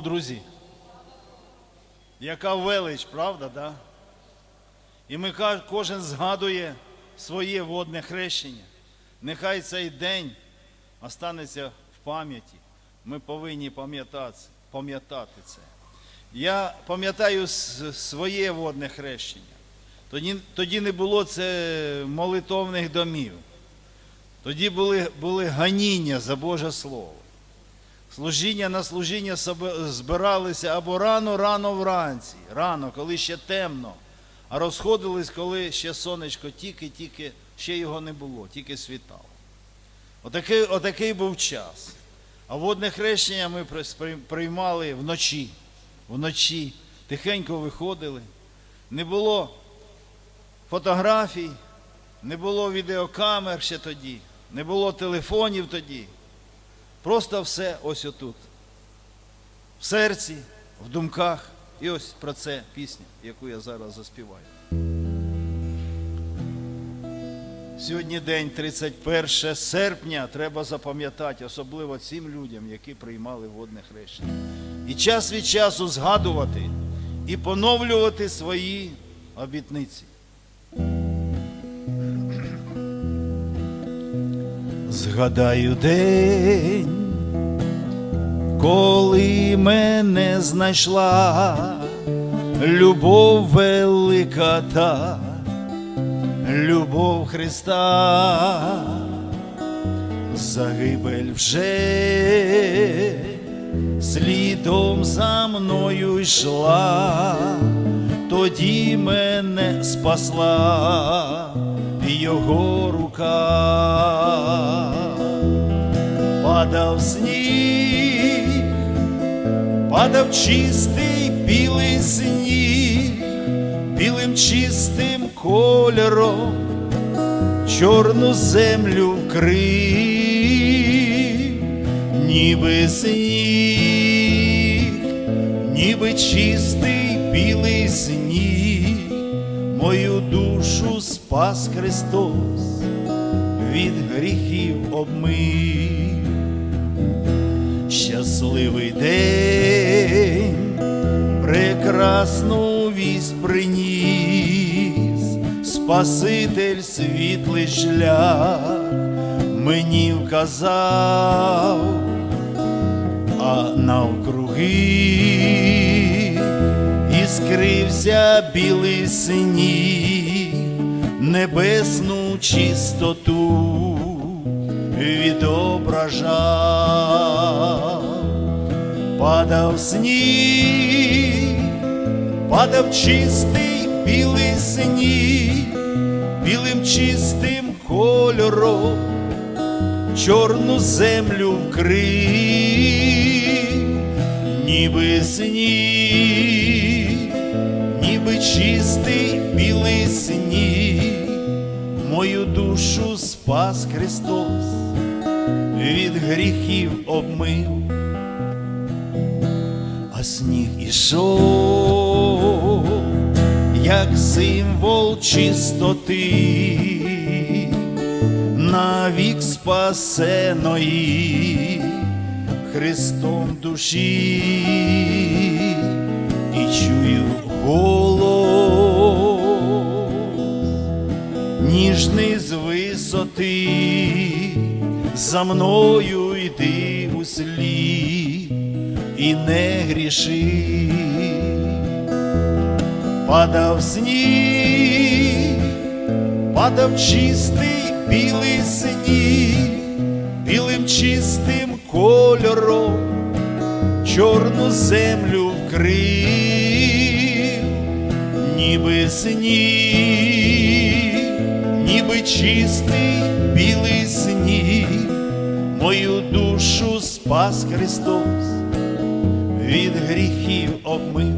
друзі. Яка велич, правда, да? І ми кожен згадує своє водне хрещення. Нехай цей день останеться в пам'яті. Ми повинні пам'ятати це. Я пам'ятаю своє водне хрещення. Тоді, тоді не було це молитовних домів. Тоді були, були ганіння за Боже Слово. Служіння на служіння збиралися або рано-рано вранці, рано, коли ще темно, а розходились, коли ще сонечко тільки-тільки, ще його не було, тільки світало. Отакий, отакий був час. А водне хрещення ми приймали вночі. Вночі тихенько виходили. Не було фотографій, не було відеокамер ще тоді, не було телефонів тоді. Просто все ось отут. В серці, в думках. І ось про це пісня, яку я зараз заспіваю. Сьогодні день 31 серпня треба запам'ятати, особливо цим людям, які приймали водне хрещення. І час від часу згадувати і поновлювати свої обітниці. Згадаю день, коли мене знайшла любов велика та любов Христа, загибель вже слідом за мною йшла, тоді мене спасла його рука, падав сніг, падав чистий білий сніг, білим чистим кольором чорну землю вкрив, ніби сніг, ніби чистий білий сніг, мою душу спас Христос, від гріхів обмив. Щасливий день, прекрасну вість приніс, Спаситель світлий шлях мені вказав, а навкруги іскрився білий сніг, небесну чистоту відображав, падав сніг, падав чистий білий сніг, білим чистим кольором, чорну землю вкрив, ніби сніг, ніби чистий білий мою душу спас Христос, від гріхів обмив, а сніг ішов, як символ чистоти, навік спасеної Христом душі, і чую висоти, за мною йди у слід і не гріши. Падав сніг, падав чистий білий сніг, білим чистим кольором, чорну землю вкрив, ніби сніг, ніби чистий білий сніг, мою душу спас Христос, від гріхів обмив,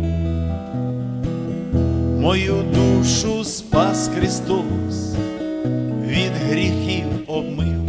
мою душу спас Христос, від гріхів обмив.